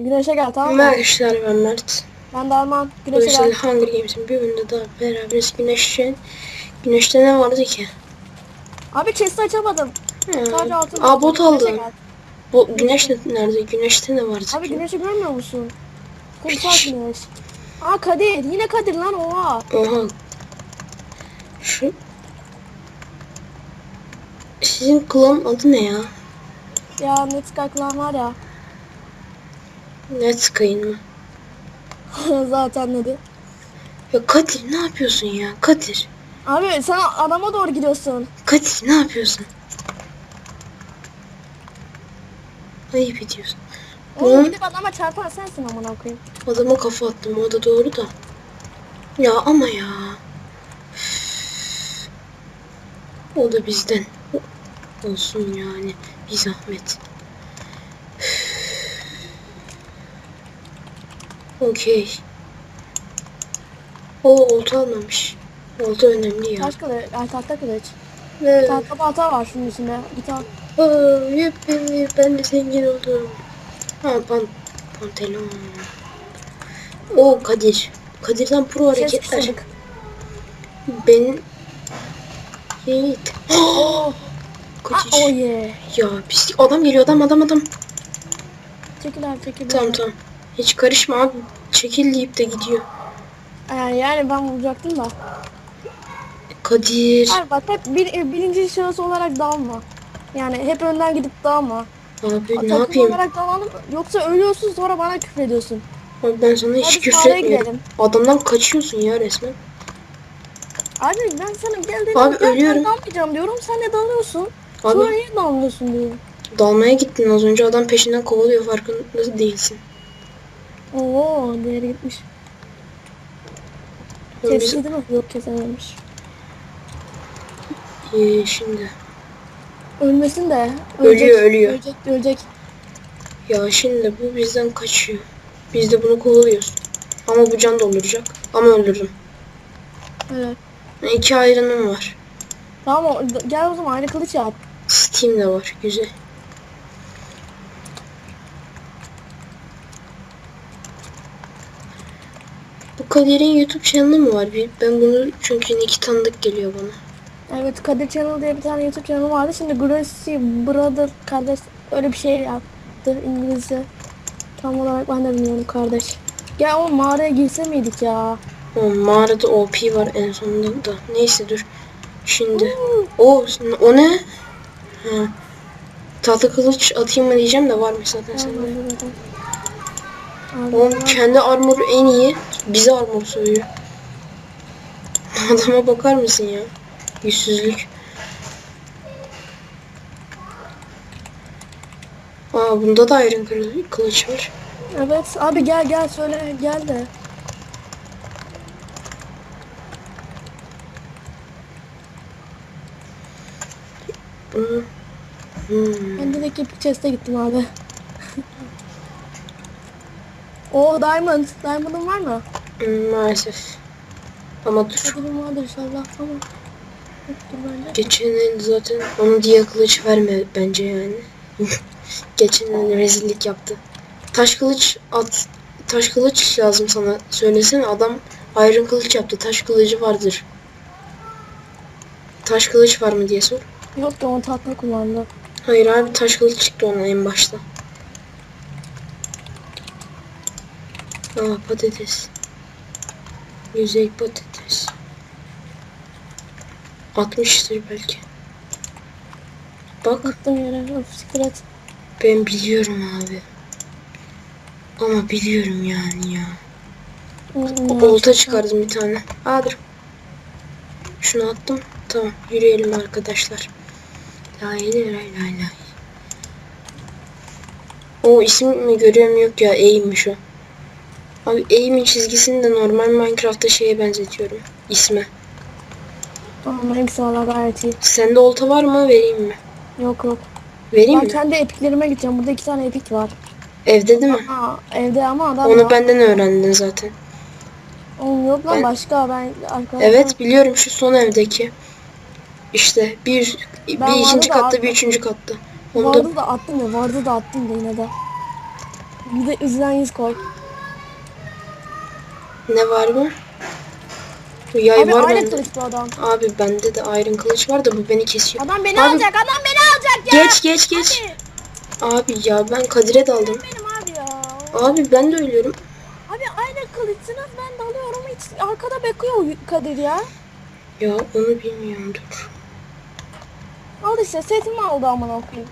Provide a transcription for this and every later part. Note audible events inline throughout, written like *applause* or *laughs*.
Güneşe gel tamam mı? Arkadaşlar ben Mert. Ben de Arman. Güneşe Dolayısıyla gel. Hunger Games'in bir bölümünde daha beraberiz. Güneşin Güneşte ne vardı ki? Abi chest'i açamadım. Sadece altın. Aa bot aldım. Bu güneş ne- nerede? Güneşte ne vardı Abi ki? güneşi görmüyor musun? Kumsal güneş. Aa Kadir. Yine Kadir lan oha. Oha. Şu Sizin klan adı ne ya? Ya Netsky klan var ya. Netsky'ın mı? *laughs* Zaten dedi. Ya Kadir ne yapıyorsun ya? Kadir. Abi sen adama doğru gidiyorsun. Kadir ne yapıyorsun? Ayıp ediyorsun. Oğlum gidip adama çarpan sensin amına koyayım. Adama kafa attım o da doğru da. Ya ama ya. Üf. O da bizden. Olsun yani. Bir zahmet. Üf. Okey. O olta almamış. Olta önemli ya. Taş kılıç. Ay tahta kılıç. Evet. Tahta balta var şunun içinde. Git al. Aa, yepyeni ben de zengin oldum. Ha pan pantolon. O Kadir. Kadir'den pro hareketler. kısırdık. Ben Yiğit. *gasps* Kadir. oh yeah. Ya pis adam geliyor adam adam adam. Çekil abi çekil. Tamam tamam. Hiç karışma abi. Çekil deyip de gidiyor. Yani, yani ben vuracaktım da. Kadir. Hayır bak hep bir, birinci şahıs olarak dalma. Yani hep önden gidip dalma. Abi ne yapayım? olarak dalalım. Yoksa ölüyorsun sonra bana küfrediyorsun. Abi ben sana hiç Hadi küfür etmiyorum. Adamdan kaçıyorsun ya resmen. Abi ben sana gel dedim. Abi gel, ölüyorum. Ben diyorum. Sen de dalıyorsun. Abi Sonra niye dalmıyorsun diyorum. dalmaya gittin az önce adam peşinden kovalıyor farkında değilsin. Oo diğeri gitmiş. Kesti değil mi? Yok kesememiş. Ee, şimdi Ölmesin de. Ölüyor, ölüyor. Ölecek ölecek. ya şimdi bu bizden kaçıyor. Biz de bunu kovalıyoruz. Ama bu can dolduracak. Ama öldürdüm. Evet. İki ayrınım var. Tamam gel o zaman ayrı kılıç yap. Steam de var. Güzel. Kadir'in YouTube kanalı mı var? Bir- Ben bunu çünkü iki tanıdık geliyor bana. Evet Kadir Channel diye bir tane YouTube kanalı vardı. Şimdi Gracie Brother kardeş öyle bir şey yaptı İngilizce. Tam olarak ben de bilmiyorum kardeş. Gel o mağaraya girse miydik ya? O mağarada OP var en sonunda da. Neyse dur. Şimdi. O o ne? Ha. Tahta kılıç atayım mı diyeceğim de varmış zaten sende. Oğlum kendi armoru en iyi. Bize armor soruyor. *laughs* Adama bakar mısın ya? Yüzsüzlük. Aa bunda da iron kılı- kılıç var. Evet abi gel gel söyle gel de. Hmm. Ben direkt Epic Chest'e gittim abi. *laughs* oh Diamond. Diamond'ın var mı? hmm, Maalesef. Ama dur. Kadir'in vardır inşallah ama. Yoktur bence. Geçen el zaten onu diye kılıç verme bence yani. *laughs* Geçen el rezillik yaptı. Taş kılıç at. Taş kılıç lazım sana. Söylesene adam iron kılıç yaptı. Taş kılıcı vardır. Taş kılıç var mı diye sor. Yok ki onu tatlı kullandı. Hayır abi taş kılıç çıktı ona en başta. Aa patates. Yüzey patates. Atmıştır belki. Bak yere. Ben biliyorum abi. Ama biliyorum yani ya. Olta çıkardım bir tane. Aa dur. Şunu attım. Tamam yürüyelim arkadaşlar. Lay lay lay lay. O isim mi görüyorum yok ya eğimmiş o. Abi eğimin çizgisini de normal Minecraft'ta şeye benzetiyorum. İsme. Tamam hangisi valla gayet iyi. Sende olta var mı vereyim mi? Yok yok. Vereyim Ben mi? kendi epiklerime gideceğim. Burada iki tane epik var. Evde değil mi? Ha evde ama adam Onu var. benden öğrendin zaten. Oğlum yok lan Ben- başka ben arkadaşlar. Evet biliyorum şu son evdeki. İşte bir, bir vardı ikinci da katta aldım. bir üçüncü katta. Onu da Vardı da attım ya vardı da attım da yine de. Bir de üzülen yüz koy. Ne var mı? Bu yay Abi var bende. kılıç bu adam. Abi bende de iron kılıç var da bu beni kesiyor. Adam beni Abi, alacak adam beni alacak ya. Geç geç geç. Abi ya ben Kadir'e daldım. Benim abi ya. Abi ben de ölüyorum. Abi aynı kılıçsınız ben dalıyorum hiç arkada bekliyor Kadir ya. Ya onu bilmiyorum dur. Al işte setimi aldı amına koyayım.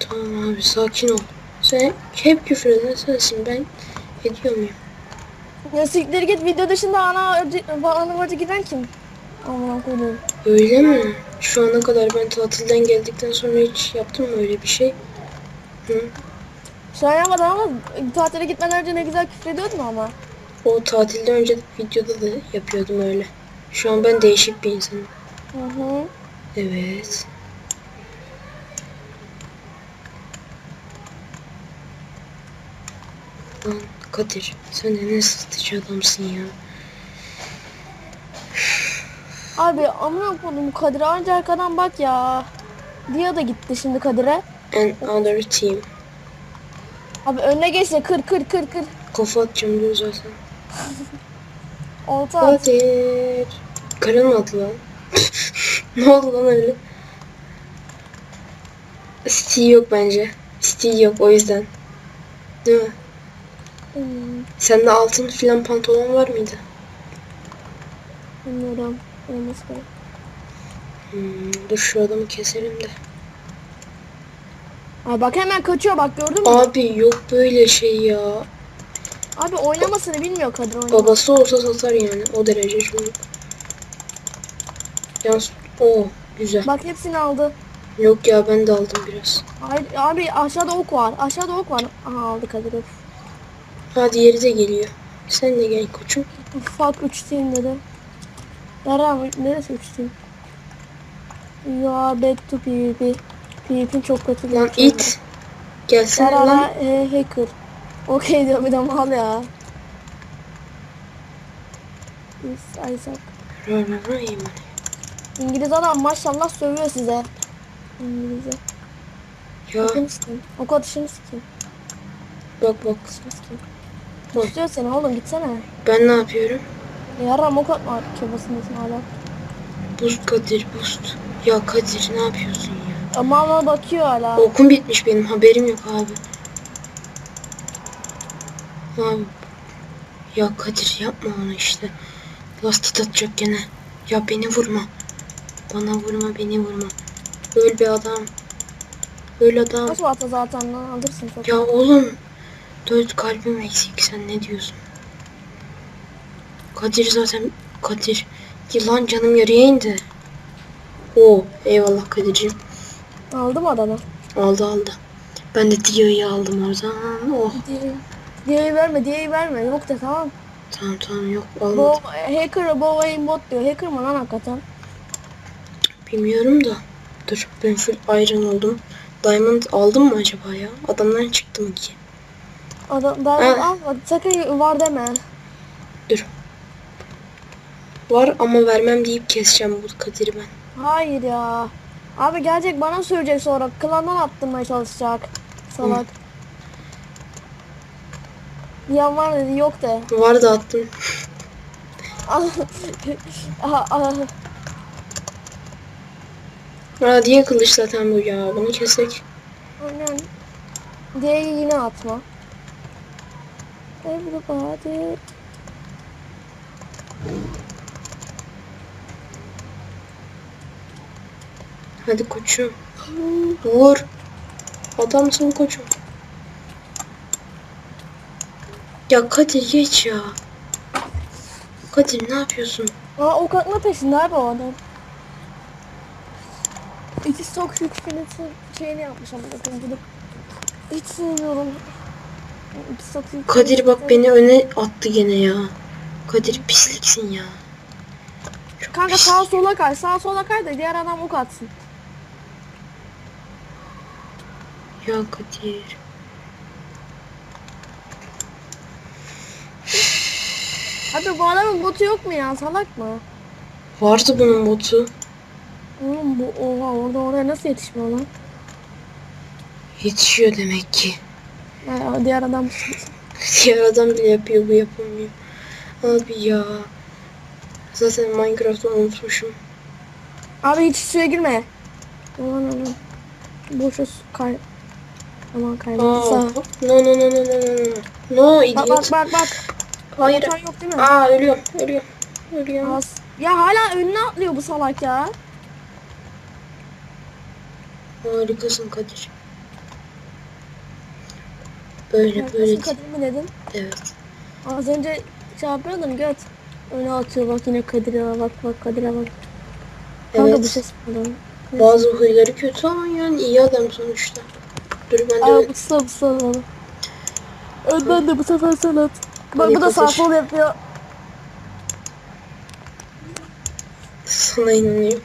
Tamam abi sakin ol. Sen hep küfür eden sensin ben ediyor muyum? Ya siktir git video dışında ana ana acı giden kim? Amına koyayım. Öyle mi? Şu ana kadar ben tatilden geldikten sonra hiç yaptım mı öyle bir şey? Hı? Şu an yapmadım ama tatile gitmeden önce ne güzel küfür ediyordun ama. O tatilden önce videoda da yapıyordum öyle. Şu an ben değişik bir insanım. Hı hı. Evet. Lan Kadir sen de ne satıcı adamsın ya. Abi amına koydum Kadir'e anca arkadan bak ya. Dia da gitti şimdi Kadir'e. And other team. Abi önüne geçti kır kır kır kır. Kafa atacağım diyor zaten. *laughs* Olta at. Kadir. Karın mı attı lan? *laughs* ne oldu lan öyle? Steve yok bence. Steve yok o yüzden. Değil mi? Hmm, Sende altın filan pantolon var mıydı? bilmiyorum. Olması gerek. Hmm, dur şu adamı keselim de. Abi bak hemen kaçıyor bak gördün mü? Abi yok böyle şey ya. Abi oynamasını bilmiyor Kadir oynamayı. Babası olsa satar yani o derece çocuk. Yalnız o güzel. Bak hepsini aldı. Yok ya ben de aldım biraz. Hayır abi aşağıda ok var. Aşağıda ok var. Aha aldı Kadir. Ha diğeri de geliyor. Sen de gel koçum. Fuck 3 team dedi. Yara neresi 3 team? You are back to PvP. PvP çok kötü Lan it. Gelsene Yara lan. e, hacker. Okey diyor bir de mal ya. Yes, Isaac. İngiliz adam maşallah sövüyor size. İngilizce. Ya Okunu sikeyim. Oku atışını sikeyim. bak bak. Atışını sikeyim. Bak. Tutuyor seni oğlum gitsene. Ben ne yapıyorum? Yaram ok atma kebasındasın hala. Boost Kadir boost. Ya Kadir ne yapıyorsun ya? Ama ama bakıyor hala. Okum bitmiş benim haberim yok abi. Abi. Ya Kadir yapma onu işte. Lastik atacak gene. Ya beni vurma. Bana vurma beni vurma. Öl bir adam. Öl adam. Nasıl atı zaten lan alırsın çok. Ya oğlum. Dört kalbim eksik sen ne diyorsun? Kadir zaten Kadir. Yılan canım yarıya indi. Oo eyvallah Kadir'ciğim. Aldım adamı. Aldı aldı. Ben de Dio'yu aldım oradan. Oh diyeyi verme diyeyi verme. Yok de tamam. tamam tamam yok almadım. hacker bu aimbot diyor. Hacker mı lan hakikaten? Bilmiyorum da. Dur ben full iron oldum. Diamond aldım mı acaba ya? Adamdan çıktı mı ki? Adam daha Ha. al sakın var deme. Dur. Var ama vermem deyip keseceğim bu Kadir'i ben. Hayır ya. Abi gelecek bana söyleyecek sonra. Klandan attırmaya çalışacak. Salak. Yan var dedi yok de. Var da attım. *laughs* Aa diye kılıç zaten bu ya. Bunu kesek. Aynen. Diyeyi yine atma. Everybody. Hadi koçum. Vur. Adamsın koçum. Ya Kadir geç ya. Kadir ne yapıyorsun? Aa ok atma peşinde abi o adam. İki stok yük filesi şeyini yapmış ama gidip. Hiç sevmiyorum. Kadir bak beni öne attı gene ya. Kadir pisliksin ya. Çok Kanka pis. sağa sola kay, sağa sola kay da diğer adam ok atsın. Ya Kadir. Abi bu adamın botu yok mu ya salak mı? Vardı bunun botu. Oğlum bu oha orada oraya nasıl yetişmiyor lan? Yetişiyor demek ki. Ha, diğer adam Diğer adam bile yapıyor bu yapamıyor. Abi ya. Zaten Minecraft'ı unutmuşum. Abi hiç suya girme. Aman aman. Boşa su kay... Aman Sağ. no no no no no no no. Bak idiot. bak bak bak. Hayır. Motor yok değil mi? Aa ölüyorum ölüyorum. Ölüyorum. Az. Ya hala önüne atlıyor bu salak ya. Harikasın Kadir. Böyle böyle. Kadir mi dedin? Evet. Az önce şey yapıyordun göt. Öne atıyor bak yine Kadir'e bak bak Kadir'e bak. Kanka Evet. bu ses adam. Bazı huyları kötü ama yani iyi adam sonuçta. Dur ben de Aa bu sağ bu sağ. Önden de bu sefer sen at. Bak Hadi bu da sağ sol yapıyor. sana inanıyorum.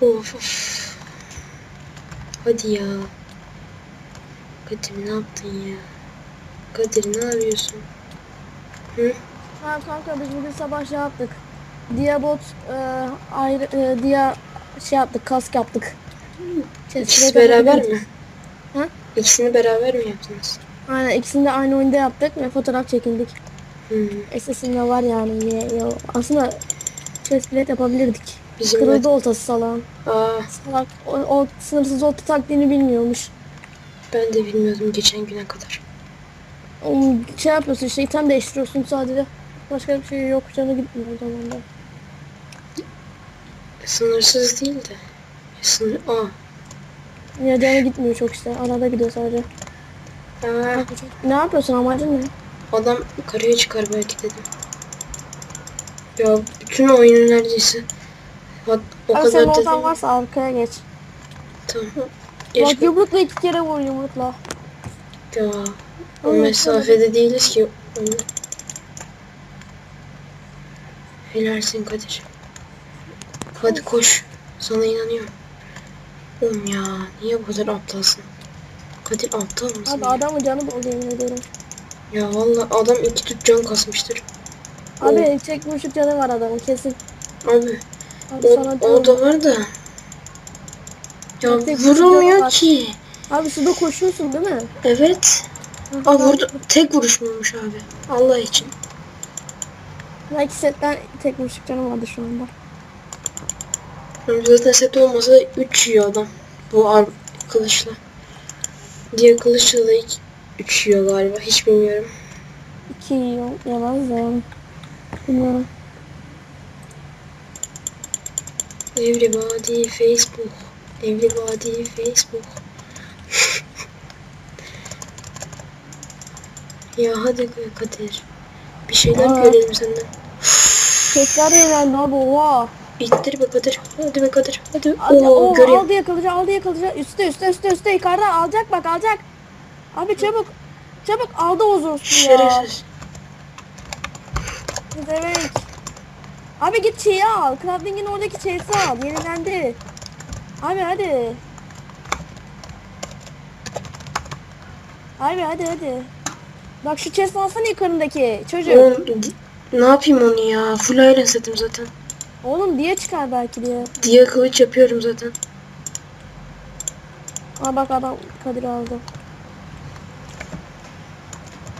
Of of. Hadi ya. Kadir ne yaptın ya? Kadir ne yapıyorsun? Hı? Ha kanka biz bugün sabah şey yaptık. Diabot e, ayrı e, dia şey yaptık kask yaptık. İkisi Chestplate beraber mi? Hı? İkisini beraber mi yaptınız? Aynen ikisini de aynı oyunda yaptık ve fotoğraf çekindik. Hı. SS'inde var yani. Ya, ya. Aslında chestplate yapabilirdik. Bizim Kırıldı oltası salağın. Aa, Salak o, o sınırsız olta taktiğini bilmiyormuş. Ben de bilmiyordum geçen güne kadar. Oğlum, şey yapıyorsun işte item değiştiriyorsun sadece. Başka bir şey yok canı gitmiyor o zaman da. Sınırsız değil de. Sınır... Aa. Ya canı gitmiyor çok işte. Arada gidiyor sadece. Aa, Ne yapıyorsun amacın ne? adam yukarıya çıkar belki dedim. Ya bütün oyunu neredeyse. Bak o Abi kadar senin dedim. oltan varsa arkaya geç. Tamam. Bak Geç yumrukla iki kere vur yumrukla. ya. O Oğlum, mesafede değiliz ki. oyunda. Helalsin Kadir. Hadi koş. Sana inanıyorum. Oğlum ya niye bu kadar aptalsın? Kadir aptal mısın Abi ya? adamın canı bol yemin ederim. Ya valla adam iki tüp can kasmıştır. Abi buçuk canı var adamın kesin. Abi Abi o, sana o diyorum. da var da. Ya vurulmuyor ki. Abi suda koşuyorsun değil mi? Evet. Aa vurdu. Tek vuruş muymuş abi? Allah için. Belki setten tek buçuk canı vardı şu anda. Zaten set olmasa 3 yiyor adam. Bu ar kılıçla. Diğer kılıçla da 3 yiyor galiba. Hiç bilmiyorum. İki yiyor. Yemez de yani. Bilmiyorum. Everybody Facebook. Everybody Facebook. ya hadi Kadir. Bir şeyler Aa. görelim senden. Tekrar eğlendi abi oha. İttir be Kadir. Hadi be Kadir. Hadi. Hadi, Oo, oh, göreyim. aldı yakalayacak aldı yakalayacak. Üstte üstte üstte üstte yukarıda alacak bak alacak. Abi çabuk. Çabuk aldı ya. Şerefsiz. Demek. Abi git şeyi al. Crafting'in oradaki şeysi al. Yenilendi. Abi hadi. Abi hadi hadi. Bak şu chest alsana yukarındaki çocuk. Oğlum, ne yapayım onu ya? Full iron setim zaten. Oğlum diye çıkar belki diye. Diye kılıç yapıyorum zaten. Aa bak adam Kadir aldı.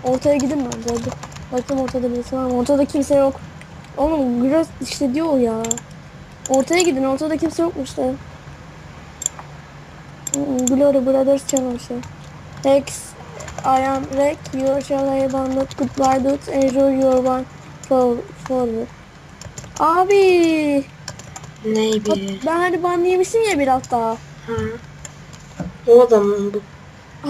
Ortaya gidin mi? Hadi. Bakayım ortada birisi var mı? Ortada kimse yok. Oğlum biraz işte diyor ya. Ortaya gidin ortada kimse yokmuş işte. Glory Brothers Channel işte. Rex, I am Rex, you shall have abandoned goodbye dudes, enjoy your one for, forward. Abi, Ney bir. ben hani ban yemiştim ya bir hafta. Ha. O adam mı bu?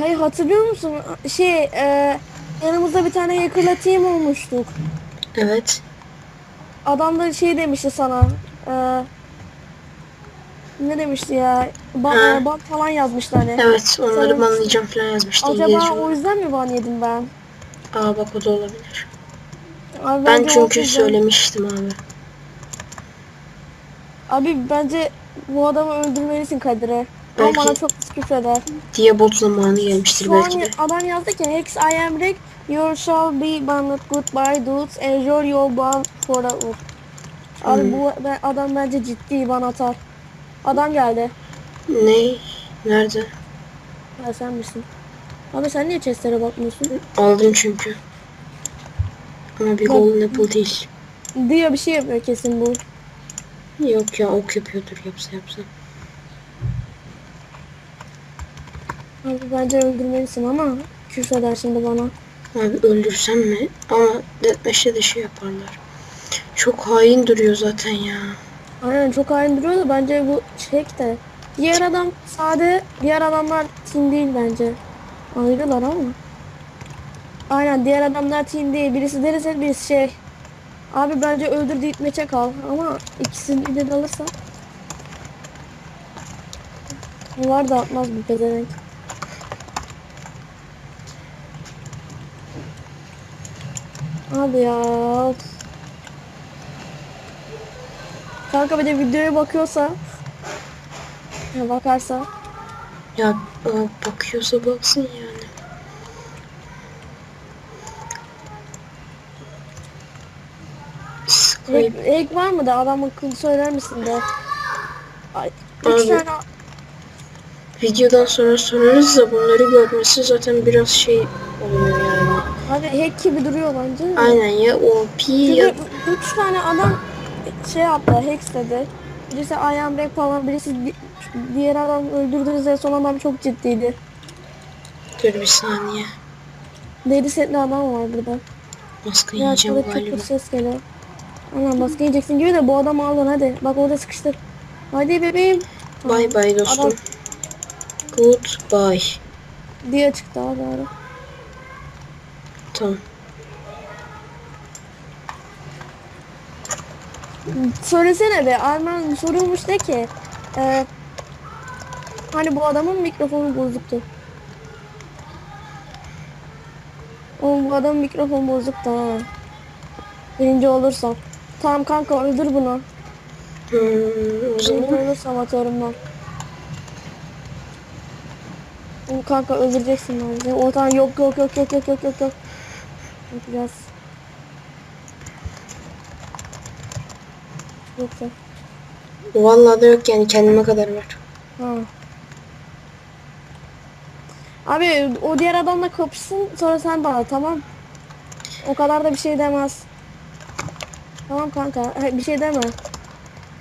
Hayır hatırlıyor musun? Şey e, yanımızda bir tane hackerla team olmuştuk. Evet. Adam da şey demişti sana. E, ne demişti ya? Ba Ha. e, ban falan yazmıştı hani. Evet onları Sen- banlayacağım falan yazmıştı Acaba o yüzden mi ban yedim ben? Aa bak o da olabilir. Abi Ben çünkü söylemiştim abi. Abi bence bu adamı öldürmelisin Kadir'e. Belki- bana çok küfreder. Diye bot zamanı gelmiştir Şu belki de. adam yazdı ki Hex I am Rick. You shall be banned goodbye dudes. Enjoy your ban forever. Abi Hmm. bu adam bence ciddi ban atar. Adam geldi. Ne? Nerede? Ha sen misin? Abi sen niye chestlere bakmıyorsun? Aldım çünkü. Ama bir golden apple değil. Diye bir şey yapıyor kesin bu. Yok ya ok yapıyordur yapsa yapsa. Abi bence öldürmelisin ama küfür eder şimdi bana. Abi öldürsem mi? Ama deathmatch'te de şey yaparlar. Çok hain duruyor zaten ya. Aynen çok hain duruyor da bence bu şey de. Diğer adam sade, diğer adamlar team değil bence. Ayrılar ama. Aynen diğer adamlar team değil. Birisi derse birisi şey. Abi bence öldür deyip meçe kal ama ikisini de alırsan. Var da atmaz bu pezevenk. Abi ya. Kanka bir de videoya bakıyorsa. Ya bakarsa. Ya o bakıyorsa baksın yani. Ek, ek var mı da adam akıllı söyler misin de? Ay, üç Abi. tane videodan sonra sorarız da bunları görmesi zaten biraz şey oluyor yani. abi hack gibi duruyor bence. Aynen ya OP ya Çünkü üç tane adam şey hack dedi. Birisi ayağım break falan, birisi di- diğer adam öldürdüğünüzde son adam çok ciddiydi. dur bir saniye. Deri setli adam var burada. Baskın Ya yiyeceğim galiba. tık ses geliyor. Anam baskı yiyeceksin gibi de bu adamı aldın hadi. Bak orada sıkıştık. Hadi bebeğim. Bye bye dostum. Adam Goodbye. diye çıktı abi. Tamam. Söylesene be Arman sorulmuş de ki e, hani bu adamın mikrofonu bozuktu. Oğlum bu adamın mikrofonu bozuktu ha. Birinci olursam. Tamam kanka öldür bunu. O Birinci olursam atıyorum ben. Oğlum kanka öldüreceksin bence. Ortadan yok yok yok yok yok yok yok yok. Yapacağız. Yoksa. vallahi da yok yani kendime kadar var. Ha. Abi o diğer adamla kapışsın sonra sen bana tamam. O kadar da bir şey demez. Tamam kanka bir şey deme.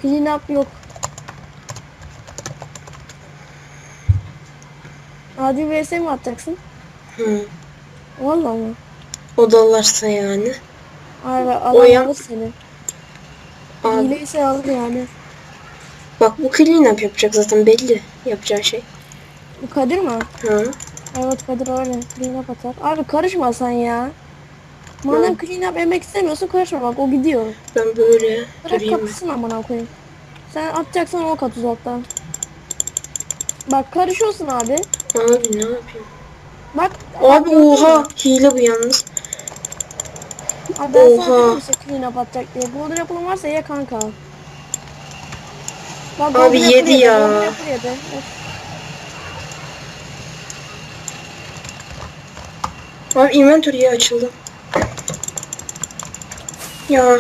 Clean up yok. Adi vs mi atacaksın? Hmm. Vallahi mı? O dalarsa yani. Abi adam O ya- alır seni. Abi, Hileyse alır yani. bak bu clean up yapacak zaten belli yapacağı şey. Bu Kadir mi? Ha. Evet Kadir öyle. Clean up atar. Abi karışma sen ya. Madem clean up yemek istemiyorsun karışma bak o gidiyor. Ben böyle Bırak kapısın amına koyayım. Sen atacaksan ok at uzaktan. Bak karışıyorsun abi. Abi ne yapayım? Bak. bak Abi mü? oha hile bu yalnız. Abi ben sana Oha. dedim işte clean up atacak diye. Golden apple'ın varsa ye kanka. Bak, Abi yedi ya. golden apple yedi. Of. Abi inventory açıldı. Ya.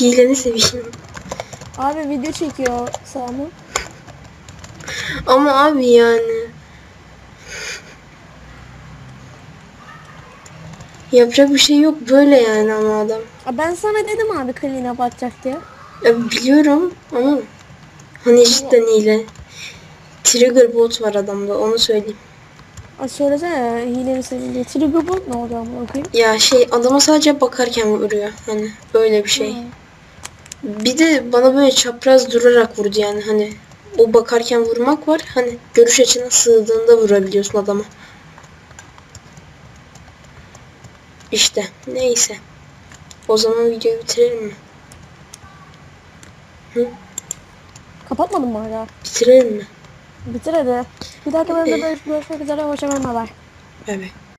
Hileni seveyim. Abi video çekiyor Sami. Ama abi yani. Yapacak bir şey yok böyle yani ama adam. Aa, Ben sana dedim abi clean up atacak diye. Ya biliyorum ama hani cidden hile. Trigger bot var adamda onu söyleyeyim. Aa, söylesene hileni senin diye. Trigger bot ne oluyor amına koyayım? Ya şey adama sadece bakarken vuruyor. Hani böyle bir şey. Bir de bana böyle çapraz durarak vurdu yani hani o bakarken vurmak var. Hani görüş açına sığdığında vurabiliyorsun adama. İşte neyse. O zaman videoyu bitirelim mi? Kapatmadın mı hala? Bitirelim mi? Bitir hadi. Bir dahaki bölümde görüşmek üzere. Hoşçakalın. Bye bye. Evet.